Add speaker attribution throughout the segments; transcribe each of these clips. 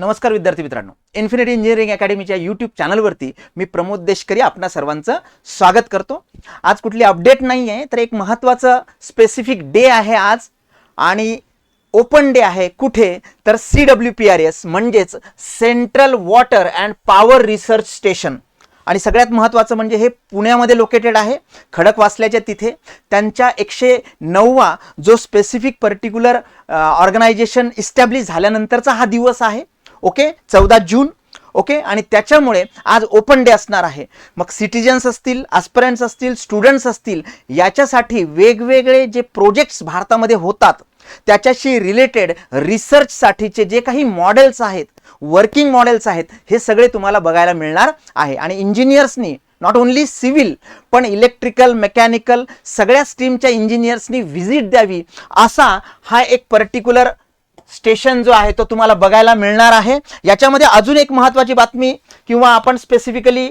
Speaker 1: नमस्कार विद्यार्थी मित्रांनो. इन्फिनिटी इंजिनिअरिंग अकॅडमीच्या यूट्यूब चॅनलवरती मी प्रमोद देशकरी आपणा सर्वांचं स्वागत करतो. आज कुठली अपडेट नाही आहे तर एक महत्त्वाचं स्पेसिफिक डे आहे आज. आणि ओपन डे आहे कुठे तर C W P R S म्हणजेच central water and power research station आणि सगळ्यात महत्त्वाचं म्हणजे हे पुण्यामध्ये लोकेटेड आहे खडकवासल्याच्या तिथे. त्यांच्या एकशे नववा जो स्पेसिफिक पर्टिक्युलर ऑर्गनायझेशन इस्टॅब्लिश झाल्यानंतरचा हा दिवस आहे. ओके? चौदा जून ओके? आणि त्याच्यामुळे आज ओपन डे असणार आहे. मग सिटिजन्स असतील अस्परंट्स असतील स्टुडंट्स असतील याच्यासाठी वेगवेगळे जे प्रोजेक्ट्स भारतामध्ये होतात त्याच्याशी रिलेटेड रिसर्चसाठीचे जे काही मॉडेल्स आहेत वर्किंग मॉडेल्स आहेत हे सगळे तुम्हाला बघायला मिळणार आहे. आणि इंजिनियर्सनी नॉट ओन्ली सिव्हिल पण इलेक्ट्रिकल मेकॅनिकल सगळ्या स्ट्रीमच्या इंजिनियर्सनी व्हिजिट द्यावी असा हा एक पर्टिक्युलर स्टेशन जो आहे तो तुम्हाला बघायला मिळणार आहे. याच्यामध्ये अजून एक महत्त्वाची बातमी किंवा आपण स्पेसिफिकली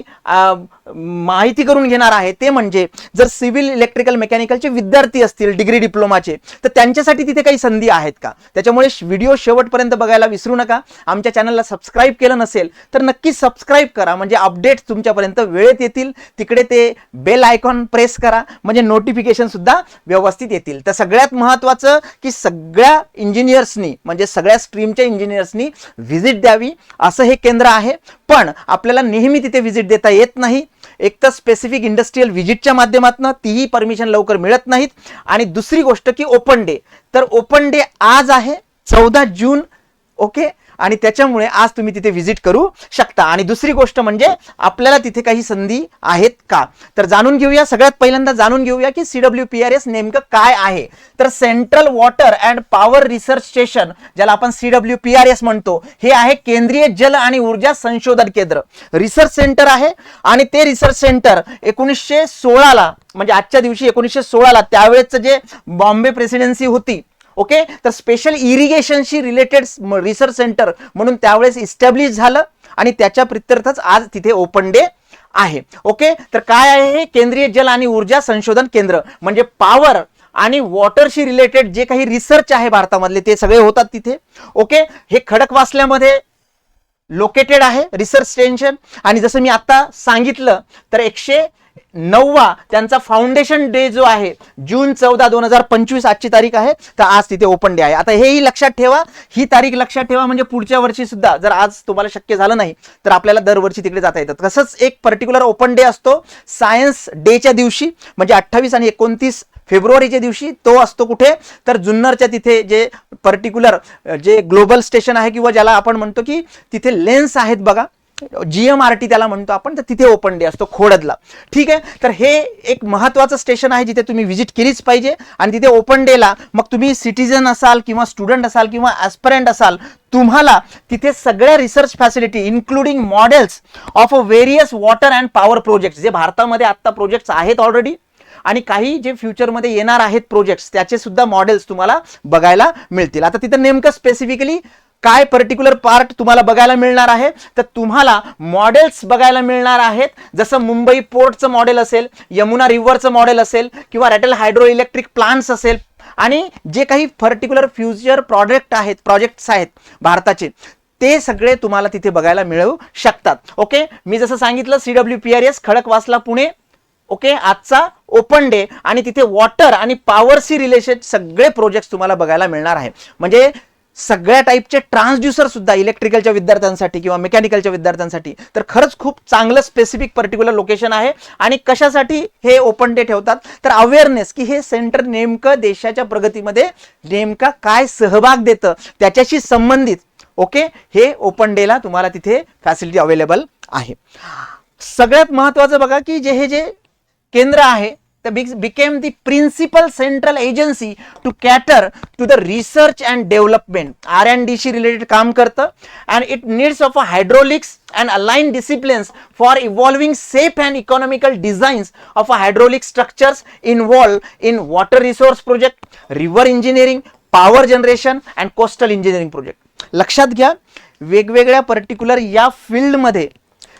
Speaker 1: माहिती करून घेणार आहे ते म्हणजे जर सिव्हिल इलेक्ट्रिकल मेकॅनिकलचे विद्यार्थी असतील डिग्री डिप्लोमाचे तर त्यांच्यासाठी तिथे काही संधी आहेत का? त्याच्यामुळे व्हिडिओ शेवटपर्यंत बघायला विसरू नका. आमच्या चॅनलला सबस्क्राईब केलं नसेल तर नक्की सबस्क्राईब करा. म्हणजे अपडेट्स तुमच्यापर्यंत वेळेत येतील. तिकडे ते बेल आयकॉन प्रेस करा. म्हणजे नोटिफिकेशन सुद्धा व्यवस्थित येतील. तर सगळ्यात महत्त्वाचं की सगळ्या इंजिनियर्सनी म्हणजे सगळ्या स्ट्रीमच्या इंजिनियर्सनी व्हिजिट द्यावी असं हे केंद्र आहे. पण आपल्याला नेहमी तिथे व्हिजिट देता येत नाही. एक तर स्पेसिफिक इंडस्ट्रीयल व्हिजिटच्या माध्यमातून तीही परमिशन लवकर मिळत नाहीत. आणि दुसरी गोष्ट की ओपन डे तर ओपन डे आज आहे चौदा जून ओके आणि त्याच्यामुळे आज तुम्ही तिथे व्हिजिट करू शकता. आणि दुसरी गोष्ट म्हणजे आपल्याला तिथे काही संधी आहेत का? तर जाणून घेऊया सगळ्यात पहिल्यांदा जाणून घेऊया की C W P R S नेमकं काय आहे. तर central water and power research station ज्याला आपण C W P R S म्हणतो हे आहे केंद्रीय जल आणि ऊर्जा संशोधन केंद्र. रिसर्च सेंटर आहे आणि ते रिसर्च सेंटर एकोणीसशे सोळाला म्हणजे आजच्या दिवशी एकोणीसशे सोळाला त्यावेळेचं जे बॉम्बे प्रेसिडेन्सी होती ओके? तर स्पेशल इरिगेशनशी रिलेटेड रिसर्च सेंटर म्हणून त्यावेळेस इस्टॅब्लिश झालं आणि त्याच्या प्रित्यर्थच आज तिथे ओपन डे आहे. ओके? तर काय आहे हे? केंद्रीय जल आणि ऊर्जा संशोधन केंद्र म्हणजे पॉवर आणि वॉटरशी रिलेटेड जे काही रिसर्च आहे भारतामधले ते सगळे होतात तिथे. ओके? हे खडक वाचल्यामध्ये लोकेटेड आहे रिसर्च स्टेशन आणि जसं मी आता सांगितलं तर एकशे नववा त्यांचा फाउंडेशन डे जो आहे जून चौदा दोन हजार पंचवीस आजची तारीख आहे तर आज तिथे ओपन डे आहे. आता हेही लक्षात ठेवा ही तारीख लक्षात ठेवा म्हणजे पुढच्या वर्षी सुद्धा जर आज तुम्हाला शक्य झालं नाही तर आपल्याला दरवर्षी तिकडे जाता येतात तसंच एक पर्टिक्युलर ओपन डे असतो सायन्स डेच्या दिवशी म्हणजे अठ्ठावीस आणि एकोणतीस फेब्रुवारीच्या दिवशी तो असतो कुठे? तर जुन्नरच्या तिथे जे पर्टिक्युलर जे ग्लोबल स्टेशन आहे किंवा ज्याला आपण म्हणतो की तिथे लेन्स आहेत बघा. जी एम आर टी त्याला म्हणतो आपण तर तिथे ओपन डे असतो खोडदला. ठीक आहे? तर हे एक महत्त्वाचं स्टेशन आहे जिथे तुम्ही व्हिजिट केलीच पाहिजे. आणि तिथे ओपन डेला मग तुम्ही सिटीजन असाल किंवा स्टुडंट असाल किंवा ॲस्परंट असाल तुम्हाला तिथे सगळ्या research facility including models of a various water and power projects जे भारतामध्ये आत्ता प्रोजेक्ट्स आहेत ऑलरेडी आणि काही जे फ्युचरमध्ये येणार आहेत प्रोजेक्ट्स त्याचे सुद्धा मॉडेल्स तुम्हाला बघायला मिळतील. आता तिथं नेमकं स्पेसिफिकली काय पर्टिक्युलर पार्ट तुम्हाला बघायला मिळणार आहे? तर तुम्हाला मॉडेल्स बघायला मिळणार आहेत. जसं मुंबई पोर्टचं मॉडेल असेल यमुना रिव्हरचं मॉडेल असेल किंवा रॅटल हायड्रो इलेक्ट्रिक प्लांट्स असेल. आणि जे काही पर्टिक्युलर फ्युचर प्रॉडक्ट आहेत प्रोजेक्ट्स आहेत भारताचे ते सगळे तुम्हाला तिथे बघायला मिळू शकतात. ओके? मी जसं सांगितलं C W P R S Khadakwasla Pune. Okay? आजचा ओपन डे आणि तिथे वॉटर आणि पॉवरशी रिलेटेड सगळे प्रोजेक्ट्स तुम्हाला बघायला मिळणार आहे. म्हणजे सगळ्या टाईपचे ट्रान्सड्युसर सुद्धा इलेक्ट्रिकलच्या विद्यार्थ्यांसाठी किंवा मेकॅनिकलच्या विद्यार्थ्यांसाठी. तर खरंच खूप चांगलं स्पेसिफिक पर्टिक्युलर लोकेशन आहे आणि कशासाठी हे ओपन डे ठेवतात? तर अवेअरनेस की हे सेंटर नेमकं देशाच्या प्रगतीमध्ये नेमका काय सहभाग देतं? त्याच्याशी संबंधित ओके हे ओपन डेला तुम्हाला तिथे फॅसिलिटी अवेलेबल आहे. सगळ्यात महत्त्वाचं बघा की जे हे जे केंद्र आहे the became the principal central agency to cater to the research and development. R and डीशी related काम करतं. And it needs of a hydraulics and allied disciplines for evolving safe and economical designs of a hydraulic structures involve in water resource project river engineering power generation and coastal engineering project लक्षात घ्या वेगवेगळ्या particular या फील्डमध्ये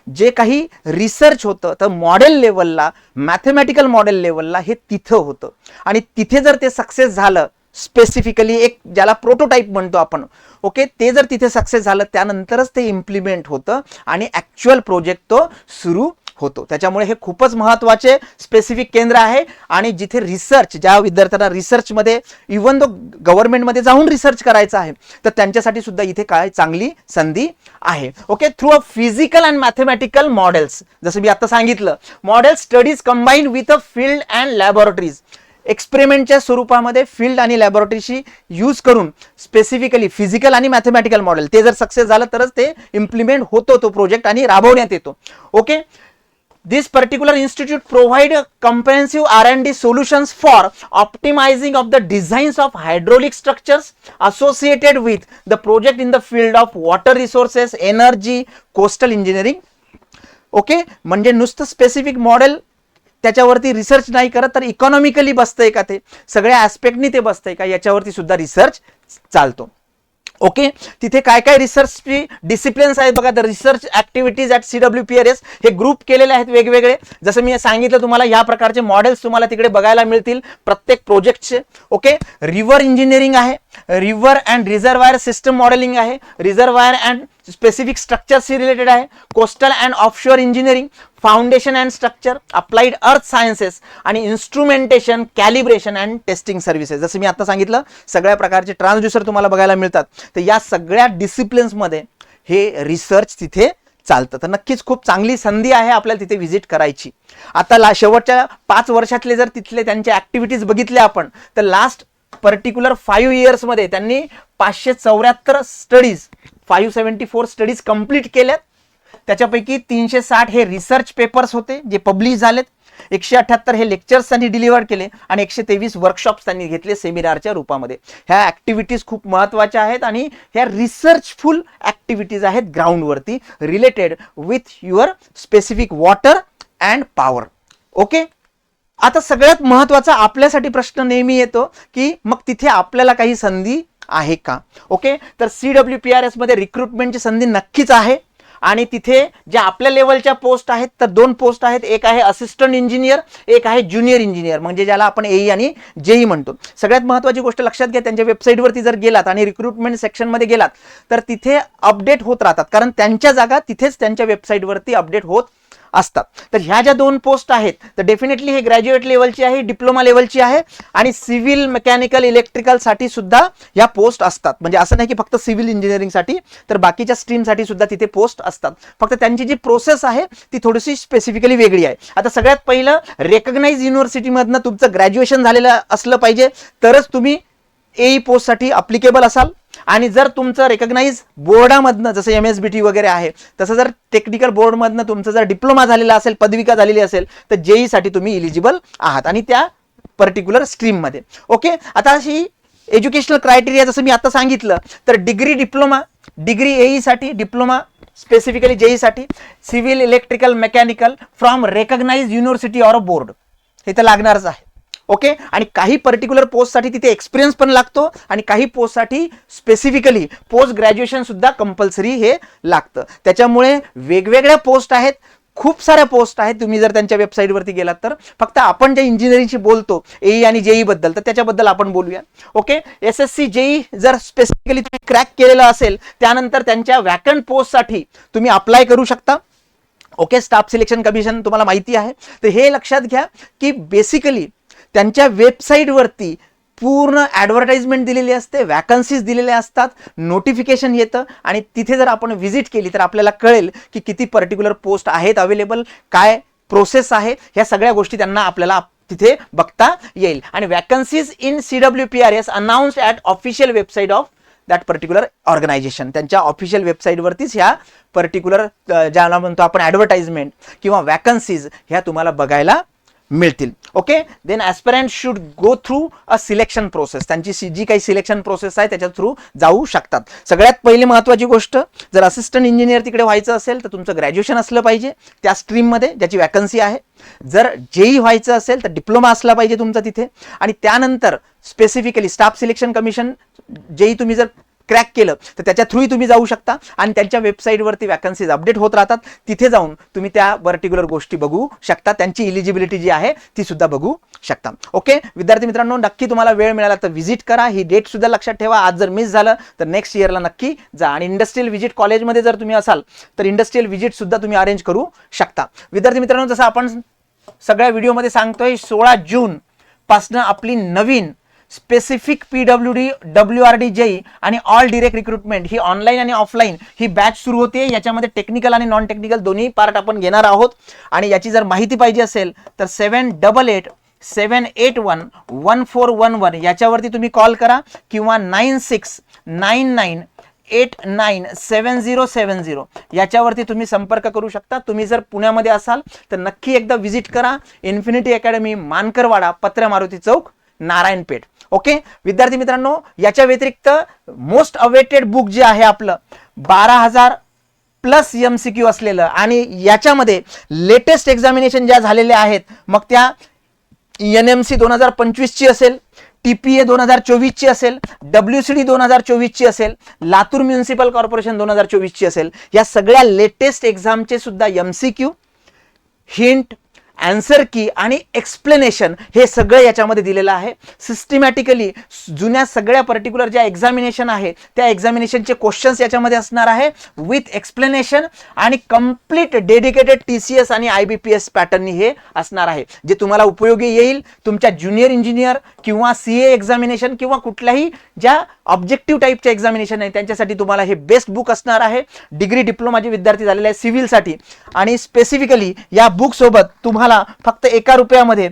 Speaker 1: जे काही research होतं तर model लेवलला मॅथमॅटिकल मॉडेल लेवलला हे तिथं होतं. आणि तिथे जर ते सक्सेस झालं स्पेसिफिकली एक ज्याला प्रोटोटाईप म्हणतो आपण ओके ते जर तिथे सक्सेस झालं त्यानंतरच ते इम्प्लिमेंट होतं आणि ॲक्च्युअल प्रोजेक्ट तो सुरू होतो. त्याच्यामुळे हे खूपच महत्त्वाचे स्पेसिफिक केंद्र आहे आणि जिथे रिसर्च ज्या विद्यार्थ्यांना रिसर्चमध्ये इवन दो गव्हर्नमेंटमध्ये जाऊन रिसर्च करायचा आहे तर त्यांच्यासाठी सुद्धा इथे काय चांगली संधी आहे. Okay through a physical and mathematical models जसं मी आता सांगितलं model studies combine with a field and laboratories एक्सपेरिमेंटच्या स्वरूपामध्ये फील्ड आणि लॅबोरेटरीशी यूज करून स्पेसिफिकली फिजिकल आणि मॅथमॅटिकल मॉडेल ते जर सक्सेस झालं तरच ते इम्प्लिमेंट होतो तो प्रोजेक्ट आणि राबवण्यात येतो. Okay this particular institute provide a comprehensive r&d solutions for optimizing of the designs of hydraulic structures associated with the project in the field of water resources energy coastal engineering okay म्हणजे नुसतं specific model त्याच्यावरती research नाही करत तर economically बसतंय का ते सगळ्या ॲस्पेक्टनी ते बसतंय का याच्यावरती सुद्धा रिसर्च चालतो ओके? तिथे काय काय रिसर्चची डिसिप्लिन्स आहेत बघा. तर research activities at C W P R S हे ग्रुप केलेले आहेत वेगवेगळे. जसं मी सांगितलं तुम्हाला या प्रकारचे मॉडेल्स तुम्हाला तिकडे बघायला मिळतील प्रत्येक प्रोजेक्टचे ओके? रिव्हर इंजिनिअरिंग आहे. River and reservoir system modelling आहे. रिझर्वायर अँड स्पेसिफिक स्ट्रक्चरशी रिलेटेड आहे. Coastal and offshore engineering foundation and structure applied earth sciences आणि instrumentation calibration and testing services जसं मी आता सांगितलं सगळ्या प्रकारचे ट्रान्सड्युसर तुम्हाला बघायला मिळतात. तर या सगळ्या डिसिप्लिन्समध्ये हे रिसर्च तिथे चालतं. तर नक्कीच खूप चांगली संधी आहे आपल्याला तिथे व्हिजिट करायची. आता ला शेवटच्या पाच वर्षातले जर तिथले त्यांचे ॲक्टिव्हिटीज बघितले आपण तर लास्ट पर्टिक्युलर फाईव्ह इयर्समध्ये त्यांनी पाचशे चौऱ्याहत्तर studies five seventy four studies complete केल्यात. त्याच्यापैकी तीनशे साठ हे रिसर्च पेपर्स होते जे पब्लिश झालेत. एकशे अठ्याहत्तर हे लेक्चर्स त्यांनी डिलिव्हर केले आणि एकशे तेवीस वर्कशॉप्स त्यांनी घेतले सेमिनारच्या रूपामध्ये. ह्या ॲक्टिव्हिटीज खूप महत्त्वाच्या आहेत आणि ह्या रिसर्चफुल ॲक्टिव्हिटीज आहेत ग्राउंडवरती related with your specific water and power okay आता सगळ्यात महत्त्वाचा आपल्यासाठी प्रश्न नेहमी येतो की मग तिथे आपल्याला काही संधी आहे का? ओके तर सी डब्ल्यू पी आर एसमध्ये रिक्रुटमेंटची संधी नक्कीच आहे. आणि तिथे ज्या आपल्या लेवलच्या पोस्ट आहेत तर दोन पोस्ट आहेत. एक आहे असिस्टंट इंजिनियर एक आहे ज्युनियर इंजिनियर म्हणजे ज्याला आपण एई आणि जेई म्हणतो. सगळ्यात महत्त्वाची गोष्ट लक्षात घ्या त्यांच्या वेबसाईटवरती जर गेलात आणि रिक्रुटमेंट सेक्शनमध्ये गेलात तर तिथे अपडेट होत राहतात. कारण त्यांच्या जागा तिथेच त्यांच्या वेबसाईटवरती अपडेट होत असतात. तर ह्या ज्या दोन पोस्ट आहेत तर डेफिनेटली हे ग्रॅज्युएट लेवलची आहे डिप्लोमा लेवलची आहे आणि सिव्हिल मेकॅनिकल इलेक्ट्रिकलसाठी सुद्धा ह्या पोस्ट असतात. म्हणजे असं नाही की फक्त सिव्हिल इंजिनिअरिंगसाठी तर बाकीच्या स्ट्रीमसाठी सुद्धा तिथे पोस्ट असतात. फक्त त्यांची जी प्रोसेस आहे ती थोडीशी स्पेसिफिकली वेगळी आहे. आता सगळ्यात पहिलं रेकग्नाइज युनिव्हर्सिटीमधनं तुमचं ग्रॅज्युएशन झालेलं असलं पाहिजे तरच तुम्ही एई पोस्टसाठी अप्लिकेबल असाल आणि जर तुमचं रेकग्नाइज बोर्डामधनं जसं एम एस बी टी वगैरे आहे तसं जर टेक्निकल बोर्डमधनं तुमचं जर डिप्लोमा झालेला असेल पदविका झालेली असेल तर जेईसाठी तुम्ही इलिजिबल आहात आणि त्या पर्टिक्युलर स्ट्रीममध्ये ओके आता अशी एज्युकेशनल क्रायटेरिया जसं मी आता सांगितलं तर डिग्री डिप्लोमा डिग्री एईसाठी diploma specifically जेईसाठी civil electrical mechanical from recognise university or a board हे तर लागणारच आहे. ओके? आणि काही पर्टिक्युलर पोस्टसाठी तिथे एक्सपिरियन्स पण लागतो आणि काही पोस्टसाठी स्पेसिफिकली पोस्ट ग्रॅज्युएशन सुद्धा कंपल्सरी हे लागतं. त्याच्यामुळे वेगवेगळ्या पोस्ट आहेत खूप साऱ्या पोस्ट आहेत. तुम्ही जर त्यांच्या वेबसाईटवरती गेलात तर फक्त आपण जे इंजिनिअरिंगशी बोलतो एई आणि जेई बद्दल तर त्याच्याबद्दल आपण बोलूया. Okay? S S C JE जर स्पेसिफिकली तुम्ही क्रॅक केलेलं असेल त्यानंतर त्यांच्या वॅकंट पोस्टसाठी तुम्ही अप्लाय करू शकता. ओके? स्टाफ सिलेक्शन कमिशन तुम्हाला माहिती आहे. तर हे लक्षात घ्या की बेसिकली त्यांच्या वेबसाईटवरती पूर्ण ॲडव्हर्टाइजमेंट दिलेली असते वॅकन्सीज दिलेल्या असतात नोटिफिकेशन येतं आणि तिथे जर आपण व्हिजिट केली तर आपल्याला कळेल की किती पर्टिक्युलर पोस्ट आहेत अवेलेबल काय प्रोसेस आहे ह्या सगळ्या गोष्टी त्यांना आपल्याला तिथे बघता येईल. आणि vacancies in C W P R S announce at official website of that particular organisation त्यांच्या ऑफिशियल वेबसाईटवरतीच ह्या पर्टिक्युलर ज्याला म्हणतो आपण ॲडव्हर्टाइजमेंट किंवा वॅकन्सीज ह्या तुम्हाला बघायला मिळतील. Okay then aspirant should go through a selection process त्यांची सी जी काही सिलेक्शन प्रोसेस आहे त्याच्या थ्रू जाऊ शकतात. सगळ्यात पहिली महत्त्वाची गोष्ट जर असिस्टंट इंजिनियर तिकडे व्हायचं असेल तर तुमचं ग्रॅज्युएशन असलं पाहिजे त्या स्ट्रीममध्ये ज्याची वॅकन्सी आहे. जर जेई व्हायचं असेल तर डिप्लोमा असला पाहिजे तुमचा तिथे. आणि त्यानंतर specifically staff selection commission JE तुम्ही जर क्रॅक केलं तर त्याच्या थ्रूही तुम्ही जाऊ शकता. आणि त्यांच्या वेबसाईटवरती वॅकन्सीज अपडेट होत राहतात. तिथे जाऊन तुम्ही त्या पर्टिक्युलर गोष्टी बघू शकता. त्यांची इलिजिबिलिटी जी आहे ती सुद्धा बघू शकता. ओके विद्यार्थी मित्रांनो नक्की तुम्हाला वेळ मिळाला तर व्हिजिट करा. ही डेट सुद्धा लक्षात ठेवा. आज जर मिस झालं तर नेक्स्ट इयरला नक्की जा. आणि इंडस्ट्रियल व्हिजिट कॉलेजमध्ये जर तुम्ही असाल तर इंडस्ट्रियल व्हिजिट सुद्धा तुम्ही अरेंज करू शकता. विद्यार्थी मित्रांनो जसं आपण सगळ्या व्हिडिओमध्ये सांगतोय सोळा जून पासनं आपली नवीन specific P W D W R D JE आणि ऑल डिरेक्ट रिक्रुटमेंट ही ऑनलाईन आणि ऑफलाईन ही बॅच सुरू होते. याच्यामध्ये टेक्निकल आणि नॉन टेक्निकल दोन्ही पार्ट आपण घेणार आहोत. आणि याची जर माहिती पाहिजे असेल तर seven double eight seven eight one one four one one याच्यावरती तुम्ही कॉल करा किंवा nine six nine nine eight nine seven zero seven zero याच्यावरती तुम्ही संपर्क करू शकता. तुम्ही जर पुण्यामध्ये असाल तर नक्की एकदा व्हिजिट करा. इन्फिनिटी अकॅडमी मानकरवाडा पत्र मारुती चौक. नारायणपेठ. ओके विद्यार्थी मित्रांनो याच्या व्यतिरिक्त मोस्ट अवेटेड बुक जे आहे आपलं बारा हजार प्लस एम सी क्यू असलेलं आणि याच्यामध्ये लेटेस्ट एक्झामिनेशन ज्या झालेल्या आहेत मग त्या एन एम सी दोन हजार पंचवीसची असेल टी पी ए दोन हजार चोवीसची असेल डब्ल्यू सी डी दोन हजार चोवीसची असेल लातूर म्युन्सिपल कॉर्पोरेशन दोन हजार चोवीसची असेल या सगळ्या लेटेस्ट एक्झामचे सुद्धा M C Q hint answer key आणि एक्सप्लेनेशन हे सगळं याच्यामध्ये दिलेलं आहे. सिस्टमॅटिकली जुन्या सगळ्या पर्टिक्युलर ज्या एक्झामिनेशन आहे त्या एक्झामिनेशनचे क्वेश्चन्स याच्यामध्ये असणार आहे. विथ एक्सप्लेनेशन आणि complete dedicated T C S आणि आय बी पी एस पॅटर्ननी हे असणार आहे. जे तुम्हाला उपयोगी येईल तुमच्या ज्युनियर इंजिनियर किंवा सी ए एक्झामिनेशन किंवा कुठल्याही ज्या ऑब्जेक्टिव्ह टाईपच्या एक्झामिनेशन आहे त्यांच्यासाठी तुम्हाला हे बेस्ट बुक असणार आहे. डिग्री डिप्लोमाचे विद्यार्थी झालेले आहे सिव्हिलसाठी आणि स्पेसिफिकली या बुकसोबत तुम्हाला फक्त एका रुपयामध्ये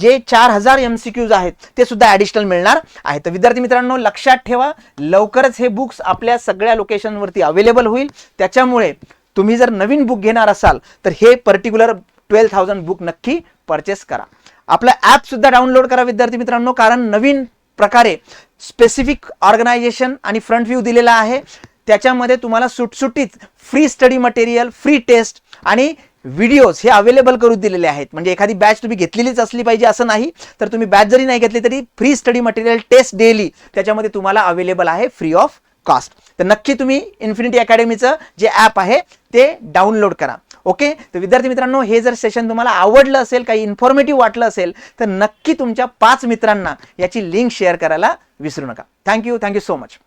Speaker 1: जे चार हजार एम सी क्यूज आहेत ते सुद्धा ॲडिशनल मिळणार आहे. तर विद्यार्थी मित्रांनो लक्षात ठेवा लवकरच हे बुक्स आपल्या सगळ्या लोकेशनवरती अवेलेबल होईल. त्याच्यामुळे तुम्ही जर नवीन बुक घेणार असाल तर हे पर्टिक्युलर ट्वेल्व थाउजंड बुक नक्की परचेस करा. आपलं ॲप सुद्धा डाउनलोड करा विद्यार्थी मित्रांनो कारण नवीन प्रकारे स्पेसिफिक ऑर्गनायझेशन आणि फ्रंट व्ह्यू दिलेला आहे. त्याच्यामध्ये तुम्हाला सुटसुटीत free study material free test आणि व्हिडिओज हे अवेलेबल करून दिलेले आहेत. म्हणजे एखादी बॅच तुम्ही घेतलेलीच असली पाहिजे असं नाही तर तुम्ही बॅच जरी नाही घेतली तरी free study material test daily त्याच्यामध्ये तुम्हाला अवेलेबल आहे फ्री ऑफ कॉस्ट तर नक्की तुम्ही इन्फिनिटी अकॅडमीचं जे ॲप आहे ते डाउनलोड करा. ओके तर विद्यार्थी मित्रांनो हे जर सेशन तुम्हाला आवडलं असेल काही इन्फॉर्मेटिव्ह वाटलं असेल तर नक्की तुमच्या पाच मित्रांना याची लिंक शेअर करायला विसरू नका. Thank you thank you so much